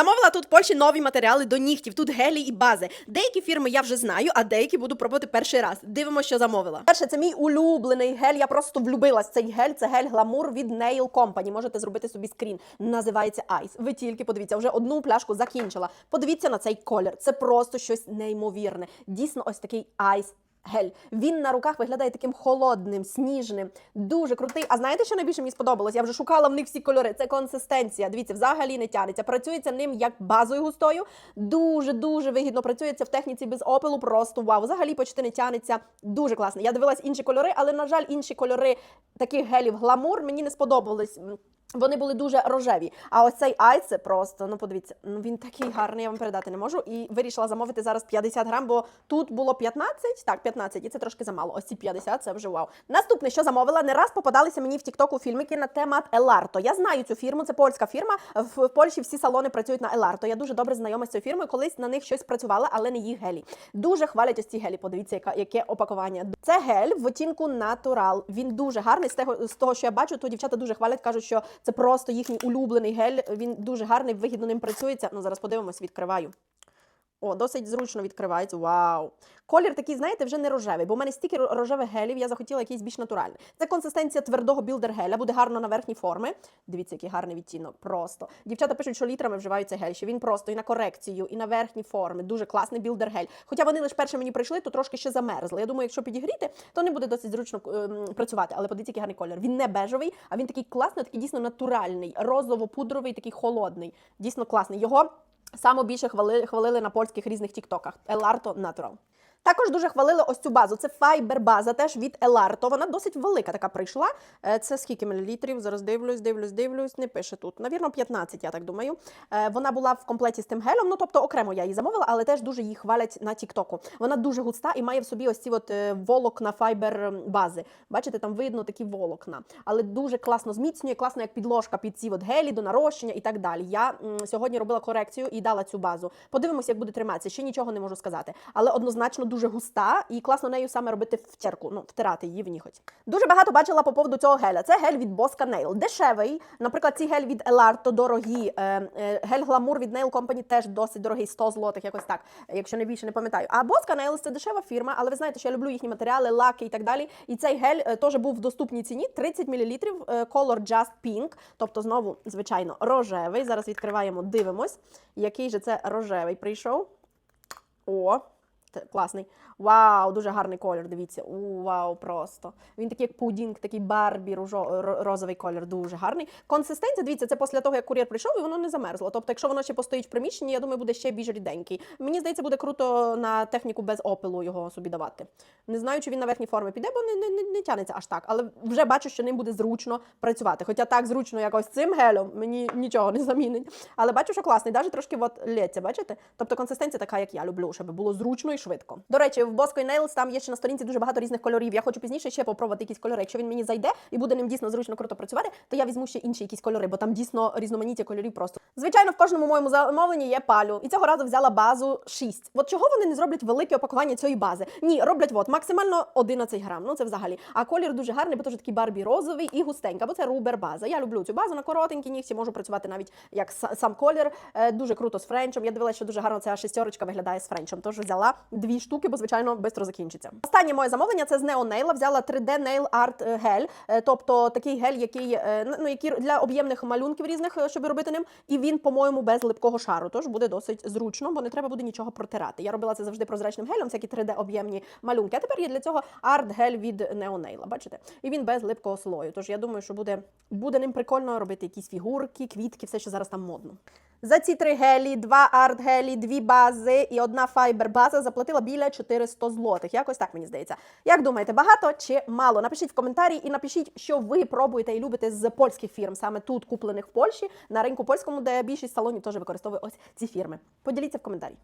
Замовила тут в Польщі нові матеріали до нігтів. Тут гелі і бази. Деякі фірми я вже знаю, а деякі буду пробувати перший раз. Дивимося, що замовила. Перше, це мій улюблений гель. Я просто влюбилась. Цей гель це гель гламур від Nail Company. Можете зробити собі скрін. Називається Ice. Ви тільки подивіться, вже одну пляшку закінчила. Подивіться на цей колір. Це просто щось неймовірне. Дійсно, ось такий Ice Гель. Він на руках виглядає таким холодним, сніжним, дуже крутий. А знаєте, що найбільше мені сподобалось? Я вже шукала в них всі кольори. Це консистенція. Дивіться, взагалі не тянеться. Працюється ним як базою густою. Дуже дуже вигідно працюється в техніці без опилу. Просто вау. Взагалі почти не тянеться. Дуже класно. Я дивилась інші кольори, але на жаль, інші кольори таких гелів гламур мені не сподобались. Вони були дуже рожеві. А ось цей айс це просто, ну подивіться, ну він такий гарний, я вам передати не можу. І вирішила замовити зараз 50 грам, бо тут було 15, так, 15, і це трошки замало. Ось ці 50, це вже вау. Наступне, що замовила, не раз попадалися мені в Тіктоку фільмики на темат Еларто. Я знаю цю фірму, це польська фірма. В Польщі всі салони працюють на Еларто. Я дуже добре знайома з цією фірмою. Колись на них щось працювала, але не їх гелі. Дуже хвалять ось ці гелі. Подивіться, яка яке опакування. Це гель в оттінку натурал. Він дуже гарний. З того, з того, що я бачу, то дівчата дуже хвалять, кажуть, що це просто їхній улюблений гель. Він дуже гарний, вигідно ним працюється. Ну зараз подивимось, відкриваю. О, досить зручно відкривається. Вау! Колір такий, знаєте, вже не рожевий, бо в мене стільки рожевих гелів, я захотіла якийсь більш натуральний. Це консистенція твердого білдер-геля, буде гарно на верхні форми. Дивіться, який гарний відтінок. Просто. Дівчата пишуть, що літрами вживають цей гель, що він просто і на корекцію, і на верхні форми. Дуже класний білдер-гель. Хоча вони лише перше мені прийшли, то трошки ще замерзли. Я думаю, якщо підігріти, то не буде досить зручно ем, працювати. Але подивіться, який гарний колір. Він не бежевий, а він такий класний, такий дійсно натуральний, розово-пудровий, такий холодний. Дійсно класний. Його Саме більше хвали, хвалили на польських різних тіктоках. Еларто Natural. Також дуже хвалили ось цю базу. Це файбер-база теж від Еларто. Вона досить велика така прийшла. Е, Це скільки мілілітрів? Зараз дивлюсь, дивлюсь, дивлюсь. Не пише тут. Навірно, 15, я так думаю. Е, Вона була в комплекті з тим гелем. Ну тобто окремо я її замовила, але теж дуже її хвалять на Тіктоку. Вона дуже густа і має в собі ось ці от е, волокна файбер бази. Бачите, там видно такі волокна, але дуже класно зміцнює, класно як підложка під ці от гелі до нарощення і так далі. Я сьогодні робила корекцію і дала цю базу. Подивимося, як буде триматися. Ще нічого не можу сказати, але однозначно дуже густа і класно нею саме робити втірку, ну втирати її в ніготь. Дуже багато бачила по поводу цього геля. Це гель від Bosca Nail. Дешевий. Наприклад, ці гель від Elarto дорогі. Е, е, гель Glamour від Nail Company теж досить дорогий, 100 злотих, якось так, якщо не більше не пам'ятаю. А Bosca Nails це дешева фірма, але ви знаєте, що я люблю їхні матеріали, лаки і так далі. І цей гель е, теж був в доступній ціні 30 мл, color Just Pink, тобто знову, звичайно, рожевий. Зараз відкриваємо, дивимось, який же це рожевий прийшов. О, класний. Вау, дуже гарний колір. Дивіться. У, вау, просто. Він такий як пудінг, такий барбі, ружо, розовий колір, дуже гарний. Консистенція, дивіться, це після того, як кур'єр прийшов, і воно не замерзло. Тобто, якщо воно ще постоїть в приміщенні, я думаю, буде ще більш ріденький. Мені здається, буде круто на техніку без опилу його собі давати. Не знаю, чи він на верхні форми піде, бо не, не, не, не тянеться аж так. Але вже бачу, що ним буде зручно працювати. Хоча так зручно, якось цим гелем, мені нічого не замінить. Але бачу, що класний, навіть трошки от лється, бачите? Тобто консистенція така, як я люблю, щоб було зручно швидко. До речі, в Bosco Nails там є ще на сторінці дуже багато різних кольорів. Я хочу пізніше ще попробувати якісь кольори. Якщо він мені зайде і буде ним дійсно зручно круто працювати, то я візьму ще інші якісь кольори, бо там дійсно різноманіття кольорів просто. Звичайно, в кожному моєму замовленні є палю. І цього разу взяла базу 6. От чого вони не зроблять велике опакування цієї бази? Ні, роблять от максимально 11 грам. Ну це взагалі. А колір дуже гарний, бо теж такий барбі розовий і густенька, бо це рубер база. Я люблю цю базу на коротенькі нігті, можу працювати навіть як са- сам колір. Е, дуже круто з френчем. Я дивилася, що дуже гарно ця шестерочка виглядає з френчем. Тож взяла дві штуки, бо звичайно швидко закінчиться. Останнє моє замовлення це з Nail. Взяла 3D Nail Art е, гель, е, тобто такий гель, який е, ну який для об'ємних малюнків різних, щоб робити ним. І він, по-моєму, без липкого шару. Тож буде досить зручно, бо не треба буде нічого протирати. Я робила це завжди прозрачним гелем, всякі 3D об'ємні малюнки. А тепер є для цього арт гель від Nail, бачите? І він без липкого слою. Тож я думаю, що буде, буде ним прикольно робити якісь фігурки, квітки, все, що зараз там модно. За ці три гелі, два арт-гелі, дві бази і одна файбер-база заплатила біля 400 злотих. Якось так мені здається. Як думаєте, багато чи мало? Напишіть в коментарі і напишіть, що ви пробуєте і любите з польських фірм, саме тут куплених в Польщі, на ринку польському, де більшість салонів теж використовує ось ці фірми. Поділіться в коментарі.